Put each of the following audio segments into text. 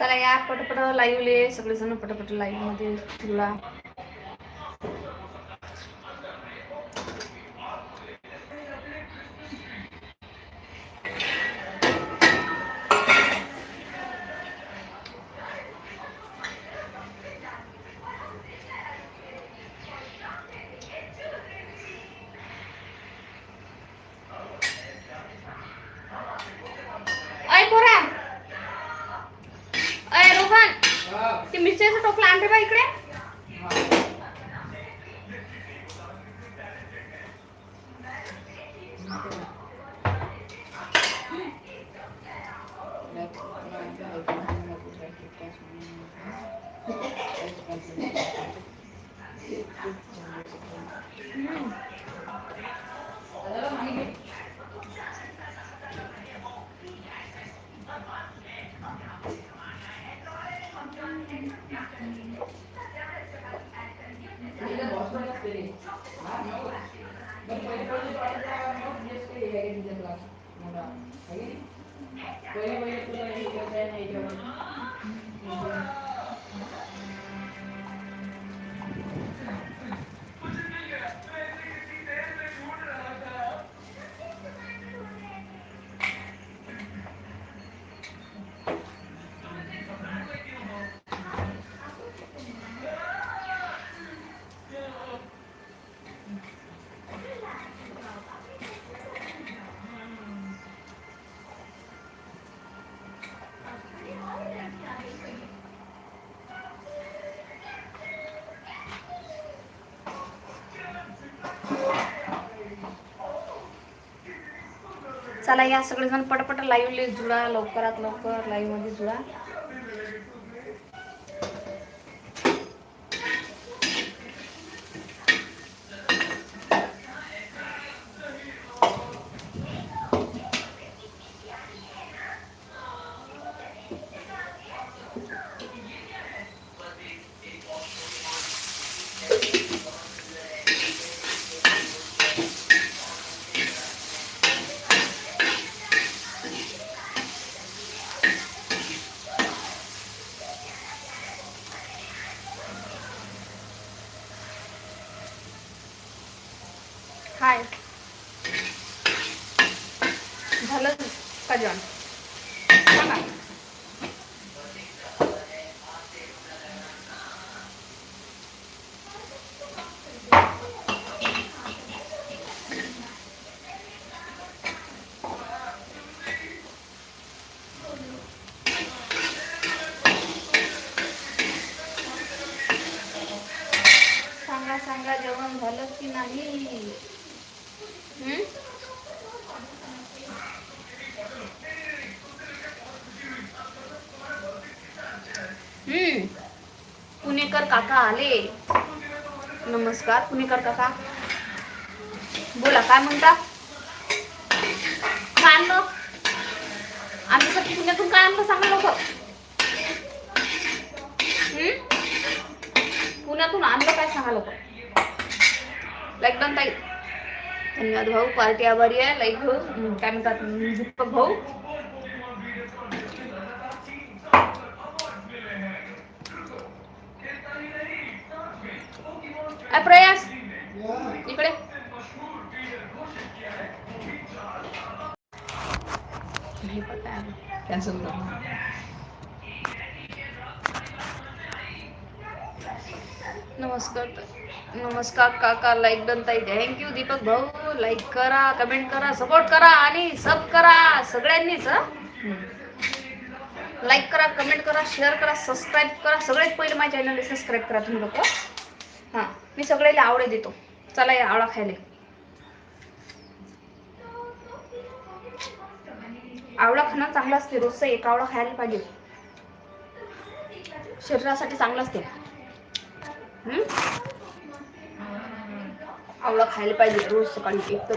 चला या पटपट लाईव्हले सगळेजण पटपट लाईव्हमध्ये तुला. मिरच्याचं टोपला आणते बा इकडे. 喂，喂喂，听，吗？चला या सगळेजण पटपट लाईव्ह जुळा लवकरात लवकर लाईव्हमध्ये जुळा हाय झालं का जेवण सांगा मला सांगा जेवण झालं की नाही? हम्म? पुणेकर काका आले. नमस्कार पुणेकर काका. बोला काय म्हणता? काय आणलं? आमच्यासाठी पुण्यातून काय आणलं सांगा लोक पुण्यातून आणलं काय सांगा लोक लाईक डन ताई धन्यवाद भाऊ पार्टी आभारी आहे. लाईक भाऊ काय म्हणतात? दीपक भाऊ. प्रयास. इकडे. नाही पता कॅन्सल कर. नमस्कार नमस्कार काका लाईक डन ताई. थँक्यू दीपक भाऊ. लाईक करा कमेंट करा सपोर्ट करा आणि सब करा सगळ्यांनीच लाईक करा कमेंट करा शेअर करा सबस्क्राईब करा. सगळ्यात पहिले माझ्या चॅनलला सबस्क्राईब करा तुम्ही लोक. हां मी सगळ्याला आवडे देतो. चला या आवळा खायला. आवळा खाणं चांगलं असते रोजचं एक आवळा खायला पाहिजे. शरीरासाठी चांगलं असते. Hmm? Allah khayal pa terus sekali itu.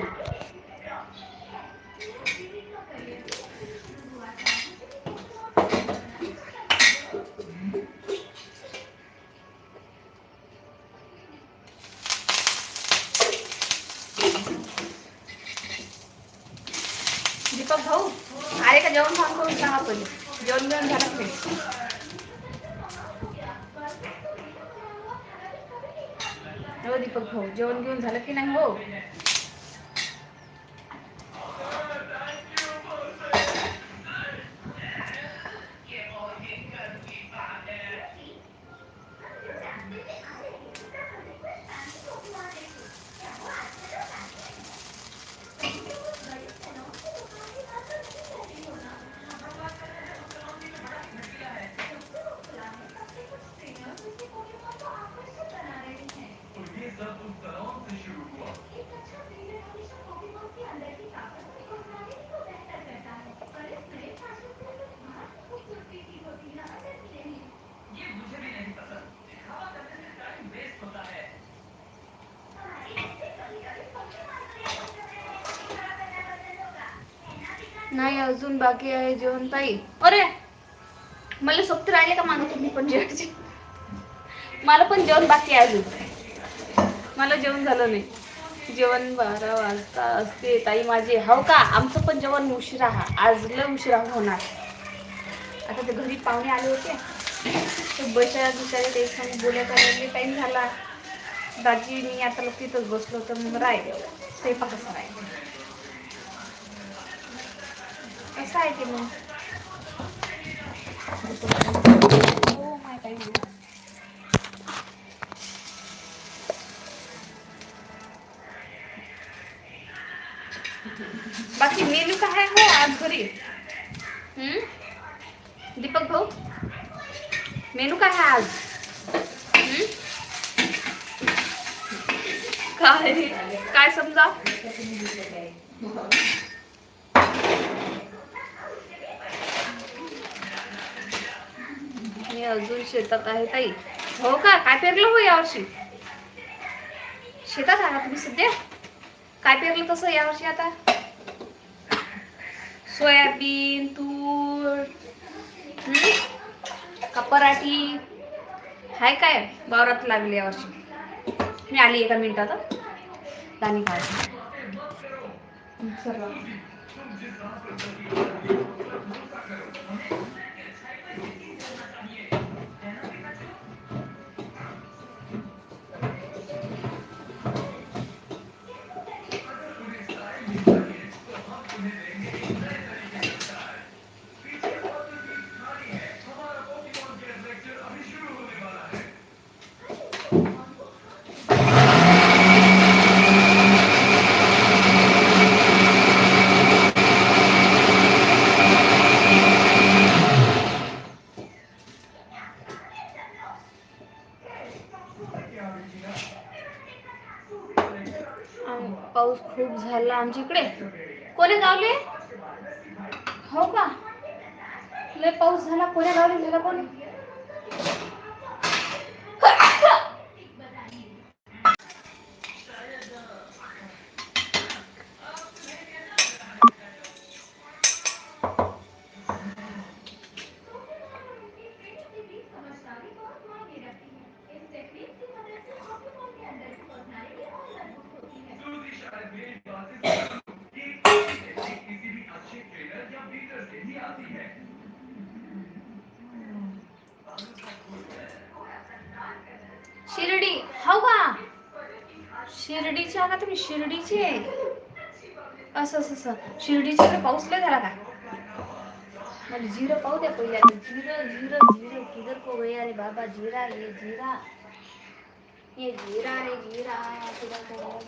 Kan jangan sampai kita ngapain. Jangan-jangan jangan sampai. हो दीपक भाऊ जेवण घेऊन झालं की नाही हो? नाही अजून बाकी आहे जेवण ताई. अरे मला सोबत राहिले का मागं तुम्ही पण जेवायचे? मला पण जेवण बाकी आहे अजून. मला जेवण झालं नाही. जेवण बारा वाजता असते. ताई माझी हो का? आमचं पण जेवण उशिरा हा आज लय उशिरा होणार. आता ते घरी पाहुणे आले होते. ते बशा बिचारे ते सांग बोल्या टाईम झाला. दाजी मी आता लोक तिथंच बसलो तर मग राहिले. स्वयंपाक कसं राहिले आहे ते मग. बाकी मेनू काय हो आज घरी हम्म? दीपक भाऊ मेनू काय आहे आज हम्म? काय काय समजा मी अजून शेतात आहे ताई. हो का? काय पेरलं हो यावर्षी? शेतात आहात तुम्ही सध्या? काय पेरलं तसं यावर्षी आता? सोयाबीन तूर का पराठी? हाय काय? वावरात लागली यावर्षी. मी आली एका मिनिटात धान्य दाणी सर्व जिकडे कोणी इकडे? कोण्या गावले हो का? लय पाऊस झाला. कोण्या गावले झाला कोण? शिर्डी हो का? शिर्डीचे आला तुम्ही? शिर्डीचे असं असं असं. शिर्डीचे इकडे पाऊस लय झाला का? मला जिरं पाहू द्या पहिले आता. जिरं जिरं जिरं किधर को गया रे बाबा. जिरा ये जिरा. ये जिरा रे जिरा. किधर को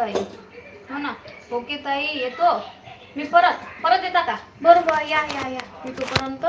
ताई. हो ना. ओके ताई येतो. मी परत परत येता का? बरोबर या या या. मी तोपर्यंत